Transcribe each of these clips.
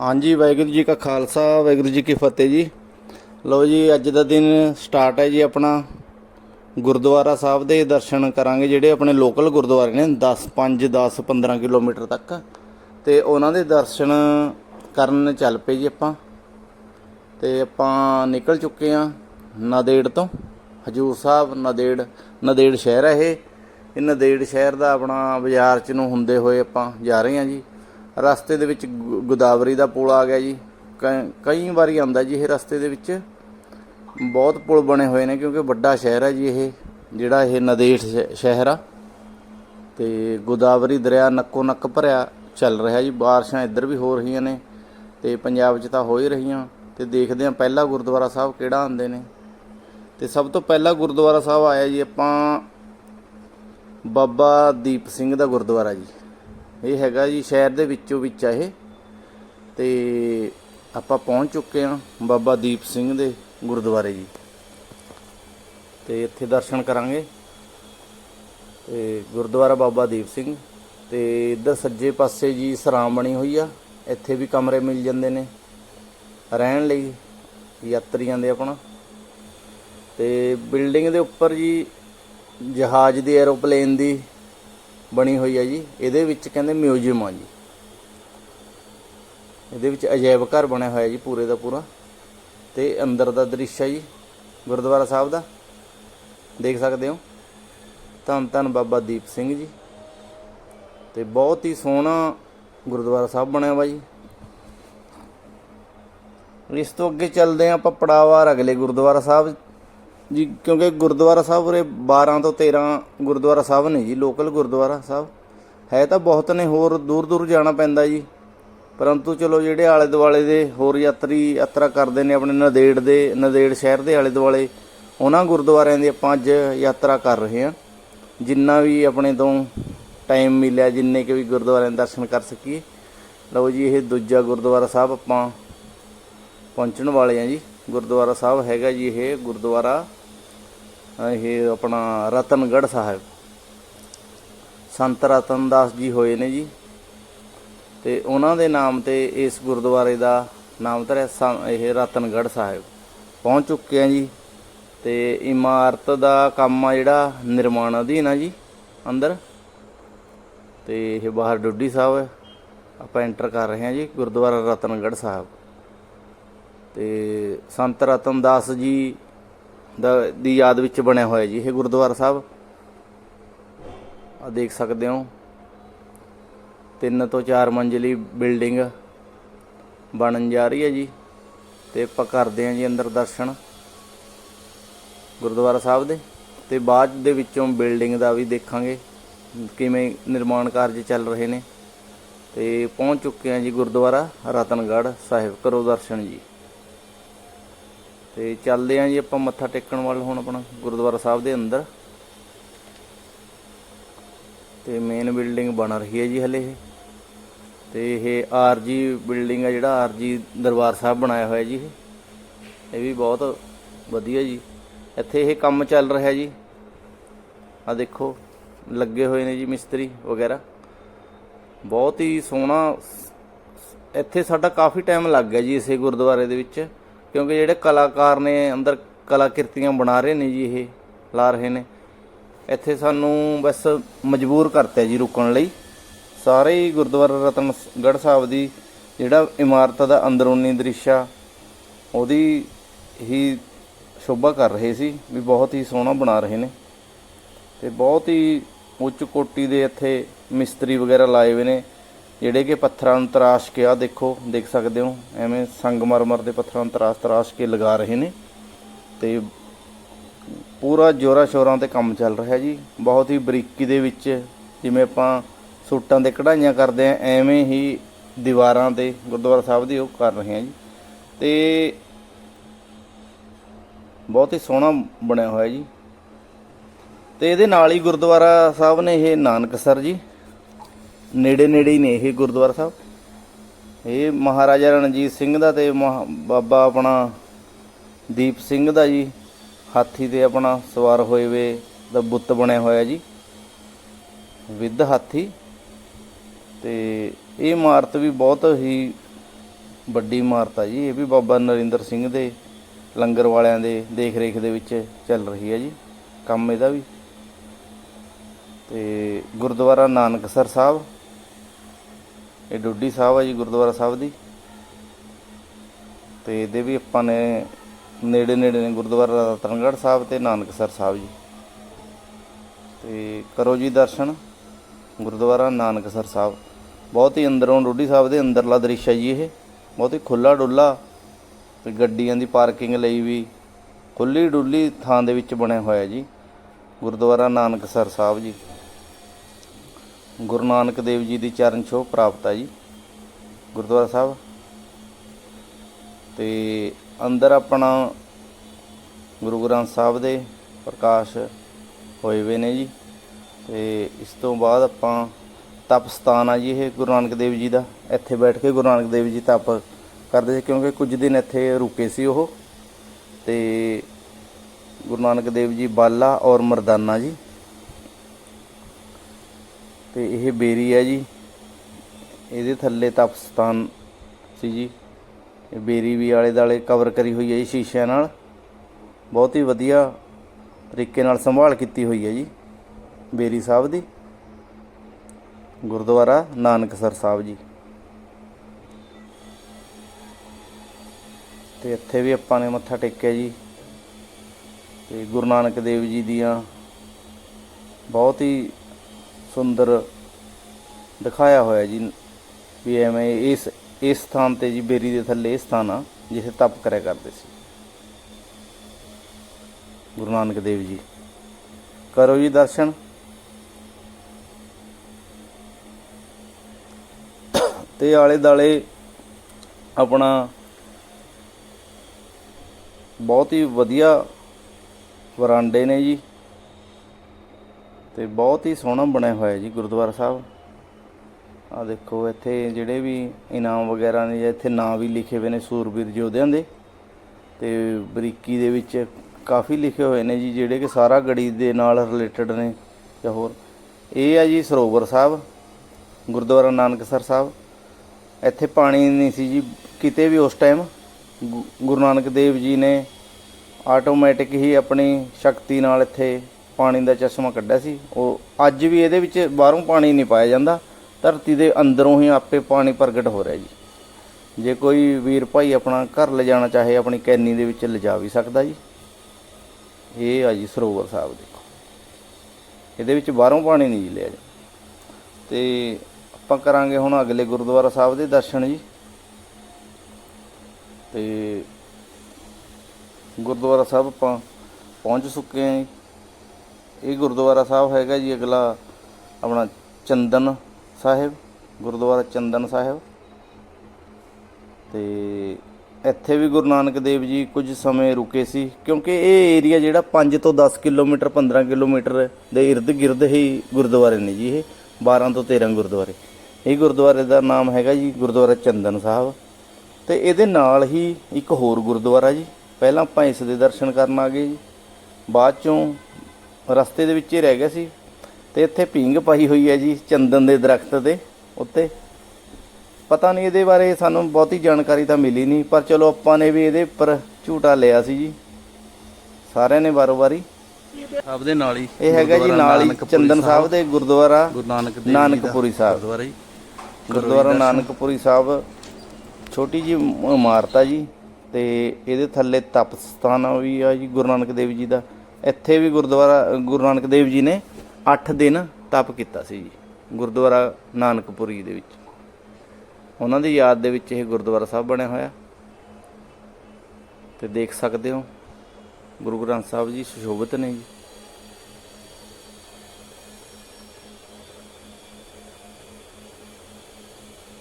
ਹਾਂਜੀ, ਵਾਹਿਗੁਰੂ ਜੀ ਕਾ ਖਾਲਸਾ, ਵਾਹਿਗੁਰੂ ਜੀ ਕੀ ਫਤਿਹ ਜੀ। ਲਓ ਜੀ, ਅੱਜ ਦਾ ਦਿਨ ਸਟਾਰਟ ਹੈ ਜੀ ਆਪਣਾ। ਗੁਰਦੁਆਰਾ ਸਾਹਿਬ ਦੇ ਦਰਸ਼ਨ ਕਰਾਂਗੇ, ਜਿਹੜੇ ਆਪਣੇ ਲੋਕਲ ਗੁਰਦੁਆਰੇ ਨੇ 10 5 10 15 ਕਿਲੋਮੀਟਰ ਤੱਕ। ਤੇ ਉਹਨਾਂ ਦੇ ਦਰਸ਼ਨ ਕਰਨ ਚੱਲ ਪਏ ਜੀ ਆਪਾਂ। ਤੇ ਆਪਾਂ ਨਿਕਲ ਚੁੱਕੇ ਆ ਨਦੇੜ ਤੋਂ। ਹਜੂਰ ਸਾਹਿਬ, ਨਦੇੜ ਨਦੇੜ ਸ਼ਹਿਰ ਹੈ ਇਹ। ਇਹ ਨਦੇੜ ਸ਼ਹਿਰ ਦਾ ਆਪਣਾ ਬਾਜ਼ਾਰ ਚ ਨੂੰ ਹੁੰਦੇ ਹੋਏ ਆਪਾਂ ਜਾ ਰਹੇ ਹਾਂ ਜੀ। ਰਸਤੇ ਦੇ ਵਿੱਚ ਗੁ- ਗੋਦਾਵਰੀ ਦਾ ਪੁਲ ਆ ਗਿਆ ਜੀ। ਕਈ- ਕਈ ਵਾਰੀ ਆਉਂਦਾ ਜੀ ਇਹ ਰਸਤੇ ਦੇ ਵਿੱਚ। ਬਹੁਤ ਪੁਲ ਬਣੇ ਹੋਏ ਨੇ ਕਿਉਂਕਿ ਵੱਡਾ ਸ਼ਹਿਰ ਹੈ ਜੀ ਇਹ, ਜਿਹੜਾ ਇਹ ਨਦੇੜ ਸ਼- ਸ਼ਹਿਰ ਆ। ਤੇ ਗੋਦਾਵਰੀ ਦਰਿਆ ਨੱਕੋ ਨੱਕ ਭਰਿਆ ਚੱਲ ਰਿਹਾ ਜੀ। ਬਾਰਿਸ਼ਾਂ ਇੱਧਰ ਵੀ ਹੋ ਰਹੀਆਂ ਨੇ ਤੇ ਪੰਜਾਬ 'ਚ ਤਾਂ ਹੋ ਹੀ ਰਹੀਆਂ। ਤੇ ਦੇਖਦੇ ਹਾਂ ਪਹਿਲਾ ਗੁਰਦੁਆਰਾ ਸਾਹਿਬ ਕਿਹੜਾ ਆਉਂਦੇ ਨੇ। ਤੇ ਸਭ ਤੋਂ ਪਹਿਲਾ ਗੁਰਦੁਆਰਾ ਸਾਹਿਬ ਆਇਆ ਜੀ ਆਪਾਂ ਬਾਬਾ ਦੀਪ ਸਿੰਘ ਦਾ ਗੁਰਦੁਆਰਾ ਜੀ। ਇਹ ਹੈਗਾ ਜੀ ਸ਼ਹਿਰ ਦੇ ਵਿੱਚੋਂ ਵਿੱਚ ਆ ਇਹ। ਤੇ ਆਪਾਂ ਪਹੁੰਚ ਚੁੱਕੇ ਹਾਂ ਬਾਬਾ ਦੀਪ ਸਿੰਘ ਦੇ ਗੁਰਦੁਆਰੇ ਜੀ। ਤੇ ਇੱਥੇ ਦਰਸ਼ਨ ਕਰਾਂਗੇ। ਤੇ ਗੁਰਦੁਆਰਾ ਬਾਬਾ ਦੀਪ ਸਿੰਘ। ਤੇ ਇੱਧਰ ਸੱਜੇ ਪਾਸੇ ਜੀ ਸਰਾਮ ਬਣੀ ਹੋਈ ਆ। ਇੱਥੇ ਵੀ ਕਮਰੇ ਮਿਲ ਜਾਂਦੇ ਨੇ ਰਹਿਣ ਲਈ, ਯਾਤਰੀਆਂ ਦੇ ਆਪਣਾ। ਤੇ ਬਿਲਡਿੰਗ ਦੇ ਉੱਪਰ ਜੀ ਜਹਾਜ਼ ਦੀ ਐਰੋਪਲੇਨ ਦੀ ਬਣੀ ਹੋਈ ਹੈ ਜੀ। ਇਹਦੇ ਵਿੱਚ ਕਹਿੰਦੇ ਮਿਊਜ਼ੀਅਮ ਆ ਜੀ। ਇਹਦੇ ਵਿੱਚ ਅਜਾਇਬ ਘਰ ਬਣਿਆ ਹੋਇਆ ਜੀ ਪੂਰੇ ਦਾ ਪੂਰਾ। ਤੇ ਅੰਦਰ ਦਾ ਦ੍ਰਿਸ਼ ਹੈ ਜੀ, ਗੁਰਦੁਆਰਾ ਸਾਹਿਬ ਦਾ। ਦੇਖ ਸਕਦੇ ਹੋ। ਧੰਨ ਧੰਨ ਬਾਬਾ ਦੀਪ ਸਿੰਘ ਜੀ। ਤੇ ਬਹੁਤ ਹੀ ਸੋਹਣਾ ਗੁਰਦੁਆਰਾ ਸਾਹਿਬ ਬਣਿਆ ਹੋਇਆ ਜੀ। ਇਸ ਤੋਂ ਅੱਗੇ ਚੱਲਦੇ ਹਾਂ ਆਪਾਂ ਪੜਾਵਾਰ ਅਗਲੇ ਗੁਰਦੁਆਰਾ ਸਾਹਿਬ ਜੀ, ਕਿਉਂਕਿ ਗੁਰਦੁਆਰਾ ਸਾਹਿਬ ਉਰੇ 12 ਤੋਂ 13 ਗੁਰਦੁਆਰਾ ਸਾਹਿਬ ਨੇ ਜੀ ਲੋਕਲ ਗੁਰਦੁਆਰਾ ਸਾਹਿਬ। ਹੈ ਤਾਂ ਬਹੁਤ ਨੇ, ਹੋਰ ਦੂਰ ਦੂਰ ਜਾਣਾ ਪੈਂਦਾ ਜੀ। ਪਰੰਤੂ ਚਲੋ ਜਿਹੜੇ ਆਲੇ ਦੁਆਲੇ ਦੇ ਹੋਰ ਯਾਤਰੀ ਯਾਤਰਾ ਕਰਦੇ ਨੇ, ਆਪਣੇ ਨਦੇੜ ਦੇ ਨਦੇੜ ਸ਼ਹਿਰ ਦੇ ਆਲੇ ਦੁਆਲੇ, ਉਹਨਾਂ ਗੁਰਦੁਆਰਿਆਂ ਦੀ ਆਪਾਂ ਅੱਜ ਯਾਤਰਾ ਕਰ ਰਹੇ ਹਾਂ। ਜਿੰਨਾ ਵੀ ਆਪਣੇ ਤੋਂ ਟਾਈਮ ਮਿਲਿਆ, ਜਿੰਨੇ ਕਿ ਵੀ ਗੁਰਦੁਆਰਿਆਂ ਦੇ ਦਰਸ਼ਨ ਕਰ ਸਕੀਏ। ਲਓ ਜੀ, ਇਹ ਦੂਜਾ ਗੁਰਦੁਆਰਾ ਸਾਹਿਬ ਆਪਾਂ ਪਹੁੰਚਣ ਵਾਲੇ ਆ ਜੀ। ਗੁਰਦੁਆਰਾ ਸਾਹਿਬ ਹੈਗਾ ਜੀ ਇਹ ਗੁਰਦੁਆਰਾ ਇਹ ਆਪਣਾ ਰਤਨਗੜ੍ਹ ਸਾਹਿਬ। ਸੰਤ ਰਤਨਦਾਸ ਜੀ ਹੋਏ ਨੇ ਜੀ। ਤੇ ਉਹਨਾਂ ਦੇ ਨਾਮ ਤੇ ਇਸ ਗੁਰਦੁਆਰੇ ਦਾ ਨਾਮ ਧਰਿਆ ਇਹ ਰਤਨਗੜ੍ਹ ਸਾਹਿਬ। ਪਹੁੰਚ ਚੁੱਕੇ ਆ ਜੀ। ਤੇ ਇਮਾਰਤ ਦਾ ਕੰਮ ਆ ਜਿਹੜਾ ਨਿਰਮਾਣ ਅਧੀਨ ਆ ਜੀ, ਅੰਦਰ। ਤੇ ਇਹ ਬਾਹਰ ਡੁੱਡੀ ਸਾਹਿਬ ਹੈ ਆਪਾਂ ਐਂਟਰ ਕਰ ਰਹੇ ਹਾਂ ਜੀ ਗੁਰਦੁਆਰਾ ਰਤਨਗੜ੍ਹ ਸਾਹਿਬ। ਤੇ ਸੰਤ ਰਤਨਦਾਸ ਜੀ ਦਾ ਦੀ ਯਾਦ ਵਿੱਚ ਬਣਿਆ ਹੋਇਆ ਜੀ, ਇਹ ਗੁਰਦੁਆਰਾ ਸਾਹਿਬ। ਆ ਦੇਖ ਸਕਦੇ ਹੋ। ਤਿੰਨ ਤੋਂ ਚਾਰ ਮੰਜ਼ਲੀ ਬਿਲਡਿੰਗ ਬਣਨ ਜਾ ਰਹੀ ਹੈ ਜੀ, ਤੇ ਆਪਾਂ ਕਰਦੇ ਹਾਂ ਜੀ ਅੰਦਰ ਦਰਸ਼ਨ ਗੁਰਦੁਆਰਾ ਸਾਹਿਬ ਦੇ। ਤੇ ਬਾਅਦ ਦੇ ਵਿੱਚੋਂ ਬਿਲਡਿੰਗ ਦਾ ਵੀ ਦੇਖਾਂਗੇ, ਕਿਵੇਂ ਨਿਰਮਾਣ ਕਾਰਜ ਚੱਲ ਰਹੇ ਨੇ। ਤੇ ਪਹੁੰਚ ਚੁੱਕੇ ਹਾਂ ਜੀ ਗੁਰਦੁਆਰਾ ਰਤਨਗੜ੍ਹ ਸਾਹਿਬ, ਕਰੋ ਦਰਸ਼ਨ ਜੀ। ਤੇ ਚੱਲਦੇ ਆਂ ਜੀ ਆਪਾਂ ਮੱਥਾ ਟੇਕਣ ਵੱਲ ਹੁਣ ਆਪਣਾ ਗੁਰਦੁਆਰਾ ਸਾਹਿਬ ਦੇ ਅੰਦਰ। ਤੇ ਮੇਨ ਬਿਲਡਿੰਗ ਬਣ ਰਹੀ ਹੈ ਜੀ ਹਲੇ ਇਹ। ਤੇ ਇਹ ਆਰਜੀ ਬਿਲਡਿੰਗ ਆ ਜਿਹੜਾ ਆਰਜੀ ਦਰਬਾਰ ਸਾਹਿਬ ਬਣਾਇਆ ਹੋਇਆ ਜੀ ਇਹ। ਇਹ ਵੀ ਬਹੁਤ ਵਧੀਆ ਜੀ। ਇੱਥੇ ਇਹ ਕੰਮ ਚੱਲ ਰਿਹਾ ਜੀ। ਆ ਦੇਖੋ, ਲੱਗੇ ਹੋਏ ਨੇ ਜੀ ਮਿਸਤਰੀ ਵਗੈਰਾ। ਬਹੁਤ ਹੀ ਸੋਹਣਾ ਇੱਥੇ ਸਾਡਾ ਕਾਫੀ ਟਾਈਮ ਲੱਗ ਗਿਆ ਜੀ ਇਸੇ ਗੁਰਦੁਆਰੇ ਦੇ ਵਿੱਚ। ਕਿਉਂਕਿ ਜਿਹੜੇ ਕਲਾਕਾਰ ਨੇ ਅੰਦਰ ਕਲਾਕ੍ਰਿਤੀਆਂ ਬਣਾ ਰਹੇ ਨੇ ਜੀ ਇਹ, ਲਾ ਰਹੇ ਨੇ। ਇੱਥੇ ਸਾਨੂੰ ਬਸ ਮਜਬੂਰ ਕਰਤਾ ਜੀ ਰੁਕਣ ਲਈ। ਸਾਰੇ ਹੀ ਗੁਰਦੁਆਰਾ ਰਤਨਗੜ੍ਹ ਸਾਹਿਬ ਦੀ ਜਿਹੜਾ ਇਮਾਰਤ ਦਾ ਅੰਦਰੂਨੀ ਦ੍ਰਿਸ਼ ਆ, ਉਹਦੀ ਹੀ ਸ਼ੋਭਾ ਕਰ ਰਹੇ ਸੀ, ਵੀ ਬਹੁਤ ਹੀ ਸੋਹਣਾ ਬਣਾ ਰਹੇ ਨੇ। ਤੇ ਬਹੁਤ ਹੀ ਉੱਚ ਕੋਟੀ ਦੇ ਇੱਥੇ ਮਿਸਤਰੀ ਵਗੈਰਾ ਲਾਏ ਹੋਏ ਨੇ। ਜਿਹੜੇ ਕਿ ਪੱਥਰਾਂ ਨੂੰ ਤਰਾਸ਼ ਕੇ ਆ ਦੇਖੋ, ਦੇਖ ਸਕਦੇ ਹੋ, ਐਵੇਂ ਸੰਗਮਰਮਰ ਦੇ ਪੱਥਰਾਂ ਨੂੰ ਤਰਾਸ਼ ਤਰਾਸ਼ ਕੇ ਲਗਾ ਰਹੇ ਨੇ। ਤੇ ਪੂਰਾ ਜੋਰਾ ਸ਼ੋਰਾਂ ਤੇ ਕੰਮ ਚੱਲ ਰਿਹਾ ਜੀ। ਬਹੁਤ ਹੀ ਬਰੀਕੀ ਦੇ ਵਿੱਚ ਜਿਵੇਂ ਆਪਾਂ ਸੂਟਾਂ ਤੇ ਕਢਾਈਆਂ ਕਰਦੇ ਆ ਐਵੇਂ ਹੀ ਦੀਵਾਰਾਂ ਤੇ ਗੁਰਦੁਆਰਾ ਸਾਹਿਬ ਦੀ ਉਹ ਕਰ ਰਹੇ ਆ ਜੀ। ਤੇ ਬਹੁਤ ਹੀ ਸੋਹਣਾ ਬਣਿਆ ਹੋਇਆ ਜੀ। ਤੇ ਇਹਦੇ ਨਾਲ ਹੀ ਗੁਰਦੁਆਰਾ ਸਾਹਿਬ ਨੇ ਇਹ ਨਾਨਕਸਰ ਜੀ ਨੇੜੇ ਨੇੜੇ ਹੀ ਨੇ ਇਹ ਗੁਰਦੁਆਰਾ ਸਾਹਿਬ। ਇਹ ਮਹਾਰਾਜਾ ਰਣਜੀਤ ਸਿੰਘ ਦਾ ਤੇ ਮਹਾ- ਬਾਬਾ ਆਪਣਾ ਦੀਪ ਸਿੰਘ ਦਾ ਜੀ। ਹਾਥੀ ਤੇ ਆਪਣਾ ਸਵਾਰ ਹੋਏ ਵੇ, ਦਾ ਬੁੱਤ ਬਣਿਆ ਹੋਇਆ ਜੀ। ਵਿਦ ਹਾਥੀ। ਤੇ ਇਹ ਇਮਾਰਤ ਵੀ ਬਹੁਤ ਹੀ ਵੱਡੀ ਇਮਾਰਤ ਆ ਜੀ। ਇਹ ਵੀ ਬਾਬਾ ਨਰਿੰਦਰ ਸਿੰਘ ਦੇ ਲੰਗਰ ਵਾਲਿਆਂ ਦੇ ਦੇਖ ਰੇਖ ਦੇ ਵਿੱਚ ਚੱਲ ਰਹੀ ਹੈ ਜੀ। ਕੰਮ ਇਹਦਾ ਵੀ। ਤੇ ਗੁਰਦੁਆਰਾ ਨਾਨਕਸਰ ਸਾਹਿਬ। ਇਹ ਡੁੱਡੀ ਸਾਹਿਬ ਆ ਜੀ, ਗੁਰਦੁਆਰਾ ਸਾਹਿਬ ਦੀ। ਤੇ ਇਹਦੇ ਵੀ ਆਪਾਂ ਨੇ ਨੇੜੇ ਨੇੜੇ ਨੇ ਗੁਰਦੁਆਰਾ ਰਤਨਗੜ੍ਹ ਸਾਹਿਬ ਤੇ ਨਾਨਕਸਰ ਸਾਹਿਬ ਜੀ। ਤੇ ਕਰੋ ਜੀ ਦਰਸ਼ਨ, ਗੁਰਦੁਆਰਾ ਨਾਨਕਸਰ ਸਾਹਿਬ। ਬਹੁਤ ਹੀ ਅੰਦਰੋਂ, ਡੁੱਡੀ ਸਾਹਿਬ ਦੇ ਅੰਦਰਲਾ ਦ੍ਰਿਸ਼ ਹੈ ਜੀ ਇਹ। ਬਹੁਤ ਹੀ ਖੁੱਲਾ ਡੁੱਲਾ ਤੇ ਗੱਡੀਆਂ ਦੀ ਪਾਰਕਿੰਗ ਲਈ ਵੀ ਖੁੱਲੀ ਡੁੱਲੀ ਥਾਂ ਦੇ ਵਿੱਚ ਬਣਿਆ ਹੋਇਆ ਜੀ, ਗੁਰਦੁਆਰਾ ਨਾਨਕਸਰ ਸਾਹਿਬ ਜੀ। ਗੁਰੂ ਨਾਨਕ ਦੇਵ ਜੀ ਦੀ ਚਰਨ ਛੋਹ ਪ੍ਰਾਪਤ ਆ ਜੀ, ਗੁਰਦੁਆਰਾ ਸਾਹਿਬ। ਤੇ ਅੰਦਰ ਆਪਣਾ ਗੁਰੂ ਗ੍ਰੰਥ ਸਾਹਿਬ ਦੇ ਪ੍ਰਕਾਸ਼ ਹੋਏ ਵੇ ਨੇ ਜੀ। ਤੇ ਇਸ ਤੋਂ ਬਾਅਦ ਆਪਾਂ ਤਪ ਸਥਾਨ ਆ ਜੀ ਇਹ ਗੁਰੂ ਨਾਨਕ ਦੇਵ ਜੀ ਦਾ। ਇੱਥੇ ਬੈਠ ਕੇ ਗੁਰੂ ਨਾਨਕ ਦੇਵ ਜੀ ਤਪ ਕਰਦੇ ਸੀ ਕਿਉਂਕਿ ਕੁਝ ਦਿਨ ਇੱਥੇ ਰੁਕੇ ਸੀ ਉਹ। ਤੇ ਗੁਰੂ ਨਾਨਕ ਦੇਵ ਜੀ ਬਾਲਾ ਔਰ ਮਰਦਾਨਾ ਜੀ। ਤੇ ਇਹ ਬੇਰੀ ਹੈ ਜੀ। ਇਹਦੇ ਥੱਲੇ ਤਪ ਸਥਾਨ ਸੀ ਜੀ। ਇਹ ਬੇਰੀ ਵੀ ਆਲੇ ਦਾਲੇ ਕਵਰ ਕਰੀ ਹੋਈ ਹੈ ਜੀ ਸ਼ੀਸ਼ਿਆਂ ਨਾਲ। ਬਹੁਤ ਹੀ ਵਧੀਆ ਤਰੀਕੇ ਨਾਲ ਸੰਭਾਲ ਕੀਤੀ ਹੋਈ ਹੈ ਜੀ ਬੇਰੀ ਸਾਹਿਬ ਦੀ। ਗੁਰਦੁਆਰਾ ਨਾਨਕਸਰ ਸਾਹਿਬ ਜੀ। ਤੇ ਇੱਥੇ ਵੀ ਆਪਾਂ ਨੇ ਮੱਥਾ ਟੇਕਿਆ ਜੀ। ਤੇ ਗੁਰੂ ਨਾਨਕ ਦੇਵ ਜੀ ਦੀਆਂ ਬਹੁਤ ਹੀ ਸੁੰਦਰ ਦਿਖਾਇਆ ਹੋਇਆ ਜੀ, ਵੀ ਐਵੇਂ ਇਸ ਇਸ ਸਥਾਨ ਤੇ ਜੀ ਬੇਰੀ ਦੇ ਥੱਲੇ ਇਹ ਸਥਾਨ ਆ, ਜਿੱਥੇ ਤਪ ਕਰਿਆ ਕਰਦੇ ਸੀ। ਗੁਰੂ ਨਾਨਕ ਦੇਵ ਜੀ, ਕਰੋ ਜੀ ਦਰਸ਼ਨ। ਤੇ ਆਲੇ ਦਾਲੇ ਆਪਣਾ ਬਹੁਤ ਹੀ ਵਧੀਆ ਵਰਾਂਡੇ ਨੇ ਜੀ। ਤੇ ਬਹੁਤ ਹੀ ਸੋਹਣਾ ਬਣਿਆ ਹੋਇਆ ਜੀ ਗੁਰਦੁਆਰਾ ਸਾਹਿਬ। ਆ ਦੇਖੋ, ਇੱਥੇ ਜਿਹੜੇ ਵੀ ਇਨਾਮ ਵਗੈਰਾ ਨੇ ਜਾਂ ਇੱਥੇ ਨਾਂ ਵੀ ਲਿਖੇ ਹੋਏ ਨੇ ਸੂਰਬੀਰ ਯੋਧਿਆਂ ਦੇ, ਤੇ ਬਰੀਕੀ ਦੇ ਵਿੱਚ ਕਾਫੀ ਲਿਖੇ ਹੋਏ ਨੇ ਜੀ, ਜਿਹੜੇ ਕਿ ਸਾਰਾ ਗੜੀ ਦੇ ਨਾਲ ਰਿਲੇਟਡ ਨੇ ਜਾਂ ਹੋਰ। ਇਹ ਆ ਜੀ ਸਰੋਵਰ ਸਾਹਿਬ, ਗੁਰਦੁਆਰਾ ਨਾਨਕਸਰ ਸਾਹਿਬ। ਇੱਥੇ ਪਾਣੀ ਨਹੀਂ ਸੀ ਜੀ, ਕਿਤੇ ਵੀ ਉਸ ਟਾਈਮ ਗੁ- ਗੁਰੂ ਨਾਨਕ ਦੇਵ ਜੀ ਨੇ ਆਟੋਮੈਟਿਕ ਹੀ ਆਪਣੀ ਸ਼ਕਤੀ ਨਾਲ ਇੱਥੇ ਪਾਣੀ ਦਾ ਚਸ਼ਮਾ ਕੱਢਿਆ ਸੀ। ਉਹ ਅੱਜ ਵੀ ਇਹਦੇ ਵਿੱਚ ਬਾਹਰੋਂ ਪਾਣੀ ਨਹੀਂ ਪਾਇਆ ਜਾਂਦਾ। ਧਰਤੀ ਦੇ ਅੰਦਰੋਂ ਹੀ ਆਪੇ ਪਾਣੀ ਪ੍ਰਗਟ ਹੋ ਰਿਹਾ ਜੀ। ਜੇ ਕੋਈ ਵੀਰ ਭਾਈ ਆਪਣਾ ਘਰ ਲਿਜਾਣਾ ਚਾਹੇ, ਆਪਣੀ ਕੈਨੀ ਦੇ ਵਿੱਚ ਲਿਜਾ ਵੀ ਸਕਦਾ ਜੀ। ਇਹ ਆ ਜੀ ਸਰੋਵਰ ਸਾਹਿਬ ਦੇਖੋ। ਇਹਦੇ ਵਿੱਚ ਬਾਹਰੋਂ ਪਾਣੀ ਨਹੀਂ ਜੀ ਲਿਆ ਜਾਂਦਾ। ਤੇ ਆਪਾਂ ਕਰਾਂਗੇ ਹੁਣ ਅਗਲੇ ਗੁਰਦੁਆਰਾ ਸਾਹਿਬ ਦੇ ਦਰਸ਼ਨ ਜੀ। ਤੇ ਗੁਰਦੁਆਰਾ ਸਾਹਿਬ ਆਪਾਂ ਪਹੁੰਚ ਚੁੱਕੇ ਹਾਂ ਜੀ। ਇਹ ਗੁਰਦੁਆਰਾ ਸਾਹਿਬ ਹੈਗਾ ਜੀ ਅਗਲਾ ਆਪਣਾ ਚੰਦਨ ਸਾਹਿਬ, ਗੁਰਦੁਆਰਾ ਚੰਦਨ ਸਾਹਿਬ। ਤੇ ਇੱਥੇ ਵੀ ਗੁਰੂ ਨਾਨਕ ਦੇਵ ਜੀ ਕੁਝ ਸਮੇਂ ਰੁਕੇ ਸੀ, ਕਿਉਂਕਿ ਇਹ ਏਰੀਆ ਜਿਹੜਾ 5 ਤੋਂ 10 ਕਿਲੋਮੀਟਰ 15 ਕਿਲੋਮੀਟਰ ਦੇ ਇਰਦ ਗਿਰਦ ਹੀ ਗੁਰਦੁਆਰੇ ਨੇ ਜੀ ਇਹ 12 ਤੋਂ 13 ਗੁਰਦੁਆਰੇ। ਇਹ ਗੁਰਦੁਆਰੇ ਦਾ ਨਾਮ ਹੈਗਾ ਜੀ ਗੁਰਦੁਆਰਾ ਚੰਦਨ ਸਾਹਿਬ। ਤੇ ਇਹਦੇ ਨਾਲ ਹੀ ਇੱਕ ਹੋਰ ਗੁਰਦੁਆਰਾ ਜੀ, ਪਹਿਲਾਂ ਆਪਾਂ ਇਸ ਦੇ ਦਰਸ਼ਨ ਕਰਨ ਆ ਗਏ ਜੀ। ਬਾਅਦ ਚੋਂ ਰਸਤੇ ਦੇ ਵਿੱਚ ਹੀ ਰਹਿ ਗਿਆ ਸੀ ਤੇ ਇੱਥੇ ਪੀਂਗ ਪਾਈ ਹੋਈ ਹੈ ਜੀ ਚੰਦਨ ਦੇ ਦਰਖਤ ਦੇ ਉੱਤੇ। ਪਤਾ ਨਹੀਂ ਇਹਦੇ ਬਾਰੇ ਸਾਨੂੰ ਬਹੁਤੀ ਜਾਣਕਾਰੀ ਤਾਂ ਮਿਲੀ ਨਹੀਂ ਪਰ ਚਲੋ ਆਪਾਂ ਨੇ ਵੀ ਇਹਦੇ ਉੱਪਰ ਝੂਟਾ ਲਿਆ ਸੀ ਜੀ। ਸਾਰਿਆਂ ਨੇ ਵਾਰੋ ਵਾਰੀ। ਸਾਹਿਬ ਦੇ ਨਾਲ ਹੀ ਇਹ ਹੈਗਾ ਜੀ ਨਾਲ ਹੀ ਚੰਦਨ ਸਾਹਿਬ। ਦੇ ਗੁਰਦੁਆਰਾ ਗੁਰੂ ਨਾਨਕ ਦੇਵ ਜੀ ਨਾਨਕਪੁਰੀ ਸਾਹਿਬ। ਗੁਰਦੁਆਰਾ ਜੀ ਗੁਰਦੁਆਰਾ ਨਾਨਕਪੁਰੀ ਸਾਹਿਬ ਛੋਟੀ ਜੀ ਇਮਾਰਤ ਆ ਜੀ ਤੇ ਇਹਦੇ ਥੱਲੇ ਤਪ ਸਥਾਨ ਵੀ ਆ ਜੀ ਗੁਰੂ ਨਾਨਕ ਦੇਵ ਜੀ ਦਾ। ਇੱਥੇ ਵੀ ਗੁਰਦੁਆਰਾ, ਗੁਰੂ ਨਾਨਕ ਦੇਵ ਜੀ ਨੇ 8 ਦਿਨ ਤਪ ਕੀਤਾ ਸੀ ਜੀ, ਗੁਰਦੁਆਰਾ ਨਾਨਕਪੁਰੀ ਦੇ ਵਿੱਚ। ਉਹਨਾਂ ਦੀ ਯਾਦ ਦੇ ਵਿੱਚ ਇਹ ਗੁਰਦੁਆਰਾ ਸਾਹਿਬ ਬਣਿਆ ਹੋਇਆ। ਤੇ ਦੇਖ ਸਕਦੇ ਹੋ, ਗੁਰੂ ਗ੍ਰੰਥ ਸਾਹਿਬ ਜੀ ਸੁਸ਼ੋਭਿਤ ਨੇ ਜੀ।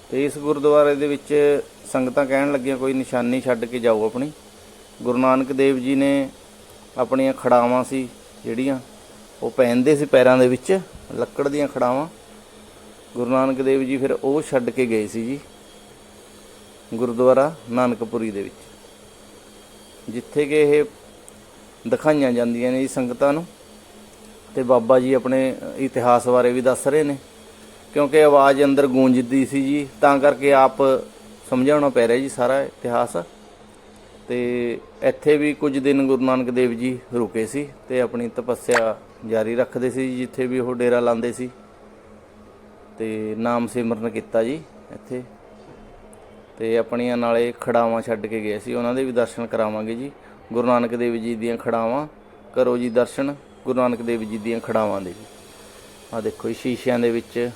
ਤੇ ਇਸ ਗੁਰਦੁਆਰੇ ਦੇ ਵਿੱਚ ਸੰਗਤਾਂ ਕਹਿਣ ਲੱਗੀਆਂ, ਕੋਈ ਨਿਸ਼ਾਨੀ ਛੱਡ ਕੇ ਜਾਓ ਆਪਣੀ। ਗੁਰੂ ਨਾਨਕ ਦੇਵ ਜੀ ਨੇ ਆਪਣੀਆਂ ਖੜਾਵਾਂ ਸੀ ਜਿਹੜੀਆਂ, ਉਹ ਪਹਿਨਦੇ ਸੀ ਪੈਰਾਂ ਦੇ ਵਿੱਚ, ਲੱਕੜ ਦੀਆਂ ਖੜਾਵਾਂ। ਗੁਰੂ ਨਾਨਕ ਦੇਵ ਜੀ ਫਿਰ ਉਹ ਛੱਡ ਕੇ ਗਏ ਸੀ ਜੀ, ਗੁਰਦੁਆਰਾ ਨਾਨਕਪੁਰੀ ਦੇ ਵਿੱਚ। ਜਿੱਥੇ ਕਿ ਇਹ ਦਿਖਾਈਆਂ ਜਾਂਦੀਆਂ ਨੇ ਜੀ ਸੰਗਤਾਂ ਨੂੰ। ਤੇ ਬਾਬਾ ਜੀ ਆਪਣੇ ਇਤਿਹਾਸ ਬਾਰੇ ਵੀ ਦੱਸ ਰਹੇ ਨੇ, ਕਿਉਂਕਿ ਆਵਾਜ਼ ਅੰਦਰ ਗੂੰਜਦੀ ਸੀ ਜੀ, ਤਾਂ ਕਰਕੇ ਆਪ ਸਮਝਾਉਣਾ ਪੈ ਰਿਹਾ ਜੀ ਸਾਰਾ ਇਤਿਹਾਸ। ਤੇ ਇੱਥੇ ਵੀ ਕੁਝ ਦਿਨ ਗੁਰੂ ਨਾਨਕ ਦੇਵ ਜੀ ਰੁਕੇ ਸੀ ਤੇ ਆਪਣੀ ਤਪੱਸਿਆ ਜਾਰੀ ਰੱਖਦੇ ਸੀ ਜਿੱਥੇ ਵੀ ਉਹ ਡੇਰਾ ਲਾਉਂਦੇ ਸੀ। ਤੇ ਨਾਮ ਸਿਮਰਨ ਕੀਤਾ ਜੀ ਇੱਥੇ। ਤੇ ਆਪਣੀਆਂ ਨਾਲੇ ਖੜਾਵਾਂ ਛੱਡ ਕੇ ਗਏ ਸੀ। ਉਹਨਾਂ ਦੇ ਵੀ ਦਰਸ਼ਨ ਕਰਾਵਾਂਗੇ ਜੀ। ਗੁਰੂ ਨਾਨਕ ਦੇਵ ਜੀ ਦੀਆਂ ਖੜਾਵਾਂ, ਕਰੋ ਜੀ ਦਰਸ਼ਨ ਗੁਰੂ ਨਾਨਕ ਦੇਵ ਜੀ ਦੀਆਂ ਖੜਾਵਾਂ ਦੇ। ਜੀ ਆ ਦੇਖੋ ਜੀ, ਸ਼ੀਸ਼ਿਆਂ ਦੇ ਵਿੱਚ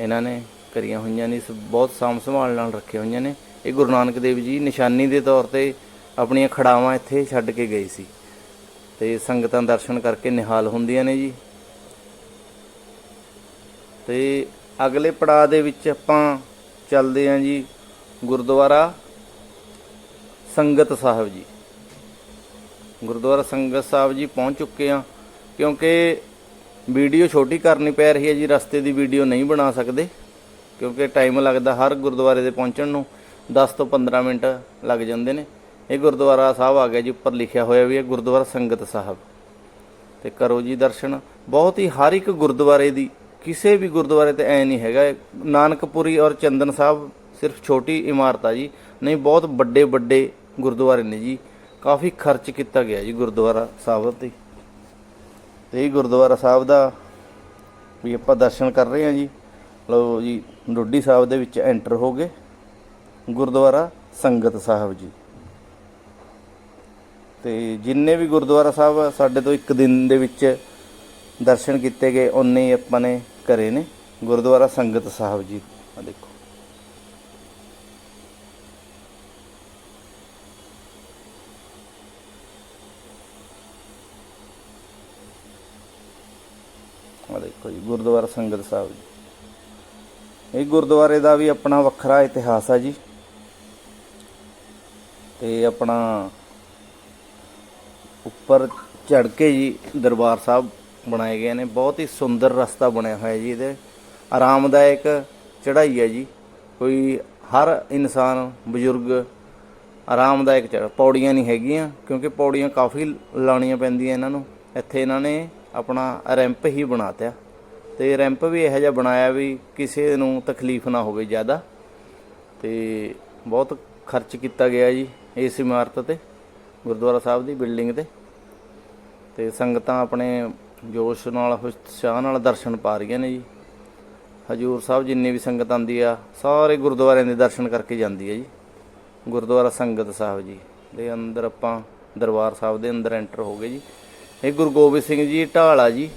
ਇਹਨਾਂ ਨੇ ਕਰੀਆਂ ਹੋਈਆਂ ਨੇ ਸ- ਬਹੁਤ ਸਾਂਭ ਸੰਭਾਲ ਨਾਲ ਰੱਖੀਆਂ ਹੋਈਆਂ ਨੇ। ਇਹ ਗੁਰੂ ਨਾਨਕ ਦੇਵ ਜੀ ਨਿਸ਼ਾਨੀ ਦੇ ਤੌਰ ਤੇ ਆਪਣੀਆਂ ਖੜਾਵਾਂ ਇੱਥੇ ਛੱਡ ਕੇ ਗਏ ਸੀ। ਤੇ ਸੰਗਤਾਂ ਦਰਸ਼ਨ ਕਰਕੇ ਨਿਹਾਲ ਹੁੰਦੀਆਂ ਨੇ ਜੀ। ਤੇ ਅਗਲੇ ਪੜਾਅ ਦੇ ਵਿੱਚ ਆਪਾਂ ਚੱਲਦੇ ਆਂ ਜੀ ਗੁਰਦੁਆਰਾ ਸੰਗਤ ਸਾਹਿਬ ਜੀ। ਗੁਰਦੁਆਰਾ ਸੰਗਤ ਸਾਹਿਬ ਜੀ ਪਹੁੰਚ ਚੁੱਕੇ ਆ ਕਿਉਂਕਿ ਵੀਡੀਓ ਛੋਟੀ ਕਰਨੀ ਪੈ ਰਹੀ ਹੈ ਜੀ, ਰਸਤੇ ਦੀ ਵੀਡੀਓ ਨਹੀਂ ਬਣਾ ਸਕਦੇ ਕਿਉਂਕਿ ਟਾਈਮ ਲੱਗਦਾ ਹਰ ਗੁਰਦੁਆਰੇ ਦੇ ਪਹੁੰਚਣ ਨੂੰ। 10 ਤੋਂ 15 ਮਿੰਟ ਲੱਗ ਜਾਂਦੇ ਨੇ। ਇਹ ਗੁਰਦੁਆਰਾ ਸਾਹਿਬ ਆ ਗਿਆ ਜੀ, ਉੱਪਰ ਲਿਖਿਆ ਹੋਇਆ ਵੀ ਹੈ ਗੁਰਦੁਆਰਾ ਸੰਗਤ ਸਾਹਿਬ। ਤੇ ਕਰੋ ਜੀ ਦਰਸ਼ਨ। ਬਹੁਤ ਹੀ ਹਰ ਇੱਕ ਗੁਰਦੁਆਰੇ ਦੀ, ਕਿਸੇ ਵੀ ਗੁਰਦੁਆਰੇ ਤੇ ਐ ਨਹੀਂ ਹੈਗਾ। ਨਾਨਕਪੁਰੀ ਔਰ ਚੰਦਨ ਸਾਹਿਬ ਸਿਰਫ ਛੋਟੀ ਇਮਾਰਤ ਆ ਜੀ। ਨਹੀਂ, ਬਹੁਤ ਵੱਡੇ ਵੱਡੇ ਗੁਰਦੁਆਰੇ ਨੇ ਜੀ। ਕਾਫੀ ਖਰਚ ਕੀਤਾ ਗਿਆ ਜੀ ਗੁਰਦੁਆਰਾ ਸਾਹਿਬ ਤੇ। ਤੇ ਇਹ ਗੁਰਦੁਆਰਾ ਸਾਹਿਬ ਦਾ ਵੀ ਆਪਾਂ ਦਰਸ਼ਨ ਕਰ ਰਹੇ ਹਾਂ ਜੀ। ਲਓ ਜੀ, ਡੋਡੀ ਸਾਹਿਬ ਦੇ ਵਿੱਚ ਐਂਟਰ ਹੋ ਗਏ। ਗੁਰਦੁਆਰਾ ਸੰਗਤ ਸਾਹਿਬ ਜੀ। ਤੇ ਜਿੰਨੇ ਵੀ ਗੁਰਦੁਆਰਾ ਸਾਹਿਬ ਸਾਡੇ ਤੋਂ ਇੱਕ ਦਿਨ ਦੇ ਵਿੱਚ ਦਰਸ਼ਨ ਕੀਤੇ ਗਏ ਉਨੇ ਹੀ ਆਪਾਂ ਨੇ ਕਰੇ ਨੇ। ਗੁਰਦੁਆਰਾ ਸੰਗਤ ਸਾਹਿਬ ਜੀ ਆ ਦੇਖੋ। ਆ ਦੇਖੋ ਜੀ, ਗੁਰਦੁਆਰਾ ਸੰਗਤ ਸਾਹਿਬ ਜੀ। ਇਹ ਗੁਰਦੁਆਰੇ ਦਾ ਵੀ ਆਪਣਾ ਵੱਖਰਾ ਇਤਿਹਾਸ ਆ ਜੀ। ਤੇ ਆਪਣਾ ਉੱਪਰ ਚੜ ਕੇ ਜੀ ਦਰਬਾਰ ਸਾਹਿਬ ਬਣਾਏ ਗਏ ਨੇ। ਬਹੁਤ ਹੀ ਸੁੰਦਰ ਰਸਤਾ ਬਣਿਆ ਹੋਇਆ ਜੀ ਇਹਦੇ। ਆਰਾਮਦਾਇਕ ਚੜ੍ਹਾਈ ਹੈ ਜੀ। ਕੋਈ ਹਰ ਇਨਸਾਨ, ਬਜ਼ੁਰਗ ਆਰਾਮਦਾਇਕ ਚੜ੍ਹ ਪੌੜੀਆਂ ਨਹੀਂ ਹੈਗੀਆਂ, ਕਿਉਂਕਿ ਪੌੜੀਆਂ ਕਾਫੀ ਲਾਉਣੀਆਂ ਪੈਂਦੀਆਂ ਇਹਨਾਂ ਨੂੰ। ਇੱਥੇ ਇਹਨਾਂ ਨੇ ਆਪਣਾ ਰੈਂਪ ਹੀ ਬਣਾਤਿਆ ਤੇ ਰੈਂਪ ਵੀ ਇਹੋ ਜਿਹਾ ਬਣਾਇਆ ਵੀ ਕਿਸੇ ਨੂੰ ਤਕਲੀਫ ਨਾ ਹੋਵੇ ਜ਼ਿਆਦਾ। ਤੇ ਬਹੁਤ ਖਰਚ ਕੀਤਾ ਗਿਆ ਜੀ। ਇਸ ਇਮਾਰਤ ਤੇ, ਗੁਰਦੁਆਰਾ ਸਾਹਿਬ ਦੀ ਬਿਲਡਿੰਗ ਤੇ। ਤੇ ਸੰਗਤਾਂ ਆਪਣੇ ਜੋਸ਼ ਨਾਲ, ਉਤਸ਼ਾਹ ਨਾਲ ਦਰਸ਼ਨ ਪਾ ਰਹੀਆਂ ਨੇ ਜੀ। ਹਜੂਰ ਸਾਹਿਬ ਜਿੰਨੀ ਵੀ ਸੰਗਤ ਆਂਦੀ ਆ, ਸਾਰੇ ਗੁਰਦੁਆਰਿਆਂ ਦੇ ਦਰਸ਼ਨ ਕਰਕੇ ਜਾਂਦੀ ਹੈ ਜੀ। ਗੁਰਦੁਆਰਾ ਸੰਗਤ ਸਾਹਿਬ ਜੀ, ਦੇ ਅੰਦਰ ਆਪਾਂ ਦਰਬਾਰ ਸਾਹਿਬ ਦੇ ਅੰਦਰ ਐਂਟਰ ਹੋ ਗਏ ਜੀ। ਇਹ ਗੁਰੂ ਗੋਬਿੰਦ ਸਿੰਘ ਜੀ ਢਾਲ ਆ ਜੀ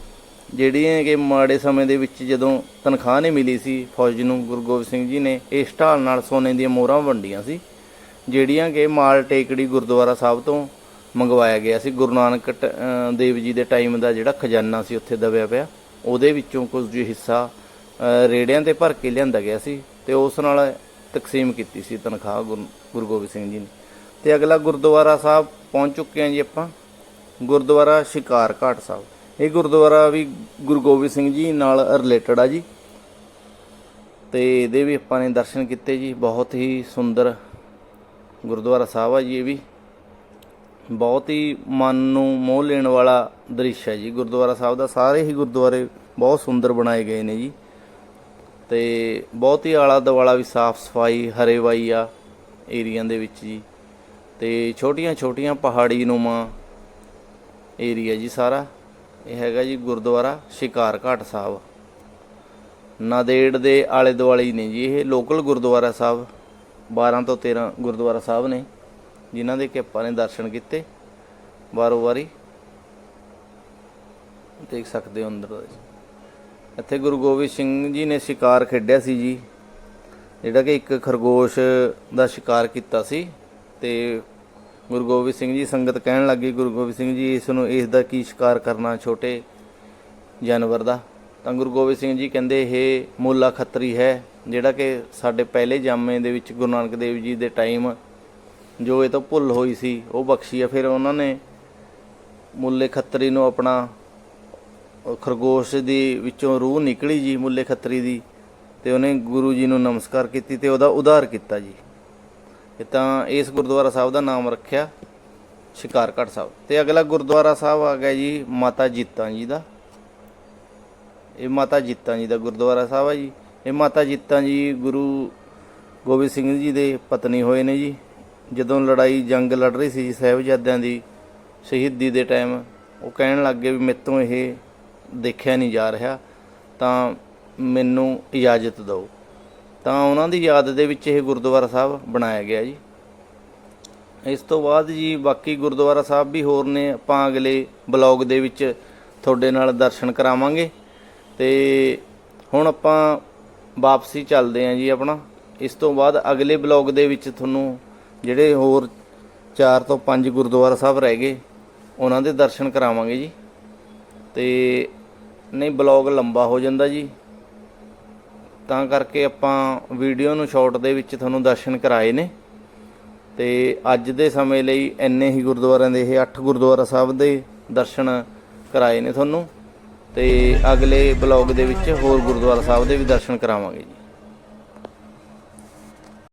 ਜਿਹੜੀਆਂ ਕਿ ਮਾੜੇ ਸਮੇਂ ਦੇ ਵਿੱਚ ਜਦੋਂ ਤਨਖਾਹ ਨਹੀਂ ਮਿਲੀ ਸੀ, ਫੌਜ ਨੂੰ ਗੁਰੂ ਗੋਬਿੰਦ ਸਿੰਘ ਜੀ ਨੇ ਇਸ ਢਾਲ ਨਾਲ ਸੋਨੇ ਦੀਆਂ ਮੋਹਰਾਂ ਵੰਡੀਆਂ ਸੀ। ਜਿਹੜੀਆਂ ਕਿ ਮਾਲ ਟੇਕੜੀ ਗੁਰਦੁਆਰਾ ਸਾਹਿਬ ਤੋਂ ਮੰਗਵਾਇਆ ਗਿਆ ਸੀ। ਗੁਰੂ ਨਾਨਕ ਟ- ਦੇਵ ਜੀ ਦੇ ਟਾਈਮ ਦਾ ਜਿਹੜਾ ਖਜ਼ਾਨਾ ਸੀ ਉੱਥੇ ਦਬਿਆ ਪਿਆ। ਉਹਦੇ ਵਿੱਚੋਂ ਕੁਝ ਜੋ ਹਿੱਸਾ ਰੇੜਿਆਂ ਤੇ ਭਰ ਕੇ ਲਿਆਂਦਾ ਗਿਆ ਸੀ ਤੇ ਉਸ ਨਾਲ ਤਕਸੀਮ ਕੀਤੀ ਸੀ ਤਨਖਾਹ ਗੁਰੂ ਗੁਰੂ ਗੋਬਿੰਦ ਸਿੰਘ ਜੀ ਨੇ। ਤੇ ਅਗਲਾ ਗੁਰਦੁਆਰਾ ਸਾਹਿਬ ਪਹੁੰਚ ਚੁੱਕੇ ਹਾਂ ਜੀ ਆਪਾਂ। ਗੁਰਦੁਆਰਾ ਸ਼ਿਕਾਰ ਘਾਟ ਸਾਹਿਬ। ਇਹ ਗੁਰਦੁਆਰਾ ਵੀ ਗੁਰੂ ਗੋਬਿੰਦ ਸਿੰਘ ਜੀ ਨਾਲ ਰਿਲੇਟਡ ਆ ਜੀ। ਤੇ ਇਹਦੇ ਵੀ ਆਪਾਂ ਨੇ ਦਰਸ਼ਨ ਕੀਤੇ ਜੀ। ਬਹੁਤ ਹੀ ਸੁੰਦਰ ਗੁਰਦੁਆਰਾ ਸਾਹਿਬ ਆ ਜੀ ਇਹ ਵੀ। ਬਹੁਤ ਹੀ ਮਨ ਨੂੰ ਮੋਹ ਲੈਣ ਵਾਲਾ ਦ੍ਰਿਸ਼ ਹੈ ਜੀ। ਗੁਰਦੁਆਰਾ ਸਾਹਿਬ ਦਾ ਸਾਰੇ ਹੀ ਗੁਰਦੁਆਰੇ ਬਹੁਤ ਸੁੰਦਰ ਬਣਾਏ ਗਏ ਨੇ ਜੀ। ਤੇ ਬਹੁਤ ਹੀ ਆਲਾ ਦੁਆਲਾ ਵੀ ਸਾਫ਼ ਸਫ਼ਾਈ ਹਰੇਵਾਈ ਆ ਏਰੀਆ ਦੇ ਵਿੱਚ ਜੀ। ਤੇ ਛੋਟੀਆਂ ਛੋਟੀਆਂ ਪਹਾੜੀ ਨੂਮਾ ਏਰੀਆ ਜੀ ਸਾਰਾ। ਇਹ ਹੈਗਾ ਜੀ ਗੁਰਦੁਆਰਾ ਸ਼ਿਕਾਰ ਘਾਟ ਸਾਹਿਬ। ਨਾਦੇੜ ਦੇ ਆਲੇ ਦੁਆਲੇ ਹੀ ਨੇ ਜੀ ਇਹ। ਲੋਕਲ ਗੁਰਦੁਆਰਾ ਸਾਹਿਬ। 12 ਤੋਂ 13 ਗੁਰਦੁਆਰਾ ਸਾਹਿਬ ਨੇ ਜਿਨ੍ਹਾਂ ਦੇ ਕਿ ਆਪਾਂ ਨੇ ਦਰਸ਼ਨ ਕੀਤੇ। ਵਾਰੋ ਵਾਰੀ ਦੇਖ ਸਕਦੇ ਹੋ ਅੰਦਰ ਇੱਥੇ ਗੁਰੂ ਗੋਬਿੰਦ ਸਿੰਘ ਜੀ ਨੇ ਸ਼ਿਕਾਰ ਖੇਡਿਆ ਸੀ ਜੀ। ਜਿਹੜਾ ਕਿ ਇੱਕ ਖਰਗੋਸ਼ ਦਾ ਸ਼ਿਕਾਰ ਕੀਤਾ ਸੀ ਤੇ ਗੁਰੂ ਗੋਬਿੰਦ ਸਿੰਘ ਜੀ ਸੰਗਤ ਕਹਿਣ ਲੱਗੀ ਗੁਰੂ ਗੋਬਿੰਦ ਸਿੰਘ ਜੀ, ਇਸ ਨੂੰ, ਇਸ ਦਾ ਕੀ ਸ਼ਿਕਾਰ ਕਰਨਾ ਛੋਟੇ ਜਾਨਵਰ ਦਾ? ਤਾਂ ਗੁਰੂ ਗੋਬਿੰਦ ਸਿੰਘ ਜੀ ਕਹਿੰਦੇ, ਇਹ ਮੂਲਾ ਖੱਤਰੀ ਹੈ ਜਿਹੜਾ ਕਿ ਸਾਡੇ ਪਹਿਲੇ ਜਾਮੇ ਦੇ ਵਿੱਚ ਗੁਰੂ ਨਾਨਕ ਦੇਵ ਜੀ ਦੇ ਟਾਈਮ ਜੋ ਇਹ ਤੋਂ ਭੁੱਲ ਹੋਈ ਸੀ, ਉਹ ਬਖਸ਼ੀ ਆ। ਫਿਰ ਉਹਨਾਂ ਨੇ ਮੁੱਲੇ ਖੱਤਰੀ ਨੂੰ ਆਪਣਾ ਖਰਗੋਸ਼ ਦੀ ਵਿੱਚੋਂ ਰੂਹ ਨਿਕਲੀ ਜੀ, ਮੁੱਲੇ ਖੱਤਰੀ ਦੀ, ਤੇ ਉਹਨੇ ਗੁਰੂ ਜੀ ਨੂੰ ਨਮਸਕਾਰ ਕੀਤੀ ਤੇ ਉਹਦਾ ਉਧਾਰ ਕੀਤਾ ਜੀ। ਇਹ ਤਾਂ ਇਸ ਗੁਰਦੁਆਰਾ ਸਾਹਿਬ ਦਾ ਨਾਮ ਰੱਖਿਆ ਸ਼ਿਕਾਰਘਾਟ ਸਾਹਿਬ। ਤੇ ਅਗਲਾ ਗੁਰਦੁਆਰਾ ਸਾਹਿਬ ਆ ਗਿਆ ਜੀ, ਮਾਤਾ ਜੀਤਾਂ ਜੀ ਦਾ। ਇਹ ਮਾਤਾ ਜੀਤਾਂ ਜੀ ਦਾ ਗੁਰਦੁਆਰਾ ਸਾਹਿਬ ਆ ਜੀ। ਇਹ ਮਾਤਾ ਜੀਤਾਂ ਜੀ, ਗੁਰੂ ਗੋਬਿੰਦ ਸਿੰਘ ਜੀ ਦੇ ਪਤਨੀ ਹੋਏ ਨੇ ਜੀ। ਜਦੋਂ ਲੜਾਈ, ਜੰਗ ਲੜ ਰਹੀ ਸੀ ਜੀ ਸਾਹਿਬਜ਼ਾਦਿਆਂ ਦੀ, ਸ਼ਹੀਦੀ ਦੇ ਟਾਈਮ, ਉਹ ਕਹਿਣ ਲੱਗੇ ਵੀ ਮੇਤੋਂ ਇਹ ਦੇਖਿਆ ਨਹੀਂ ਜਾ ਰਿਹਾ, ਤਾਂ ਮੈਨੂੰ ਇਜਾਜ਼ਤ ਦਿਓ। ਤਾਂ ਉਹਨਾਂ ਦੀ ਯਾਦ ਦੇ ਵਿੱਚ ਇਹ ਗੁਰਦੁਆਰਾ ਸਾਹਿਬ ਬਣਾਇਆ ਗਿਆ ਜੀ। ਇਸ ਤੋਂ ਬਾਅਦ ਜੀ ਬਾਕੀ ਗੁਰਦੁਆਰਾ ਸਾਹਿਬ ਵੀ ਹੋਰ ਨੇ, ਆਪਾਂ ਅਗਲੇ ਬਲੌਗ ਦੇ ਵਿੱਚ ਤੁਹਾਡੇ ਨਾਲ ਦਰਸ਼ਨ ਕਰਾਵਾਂਗੇ। ਤੇ ਹੁਣ ਆਪਾਂ ਵਾਪਸੀ ਚੱਲਦੇ ਆਂ ਜੀ ਆਪਣਾ। ਇਸ ਤੋਂ ਬਾਅਦ ਅਗਲੇ ਬਲੌਗ ਦੇ ਵਿੱਚ ਤੁਹਾਨੂੰ ਜਿਹੜੇ ਹੋਰ 4 ਤੋਂ 5 ਗੁਰਦੁਆਰਾ ਸਾਹਿਬ ਰਹਿ ਗਏ, ਉਹਨਾਂ ਦੇ ਦਰਸ਼ਨ ਕਰਾਵਾਂਗੇ ਜੀ। ਤੇ ਨਹੀਂ, ਬਲੌਗ ਲੰਬਾ ਹੋ ਜਾਂਦਾ ਜੀ। ਤਾਂ ਕਰਕੇ ਆਪਾਂ ਵੀਡੀਓ ਨੂੰ ਸ਼ਾਰਟ ਦੇ ਵਿੱਚ ਤੁਹਾਨੂੰ ਦਰਸ਼ਨ ਕਰਾਏ ਨੇ। ਤੇ ਅੱਜ ਦੇ ਸਮੇਂ ਲਈ ਇੰਨੇ ਹੀ ਗੁਰਦੁਆਰਿਆਂ ਦੇ, ਇਹ 8 ਗੁਰਦੁਆਰਾ ਸਾਹਿਬ ਦੇ ਦਰਸ਼ਨ ਕਰਾਏ ਨੇ ਤੁਹਾਨੂੰ। ਤੇ ਅਗਲੇ ਬਲੌਗ ਦੇ ਵਿੱਚ ਹੋਰ ਗੁਰਦੁਆਰਾ ਸਾਹਿਬ ਦੇ ਵੀ ਦਰਸ਼ਨ ਕਰਾਵਾਂਗੇ ਜੀ।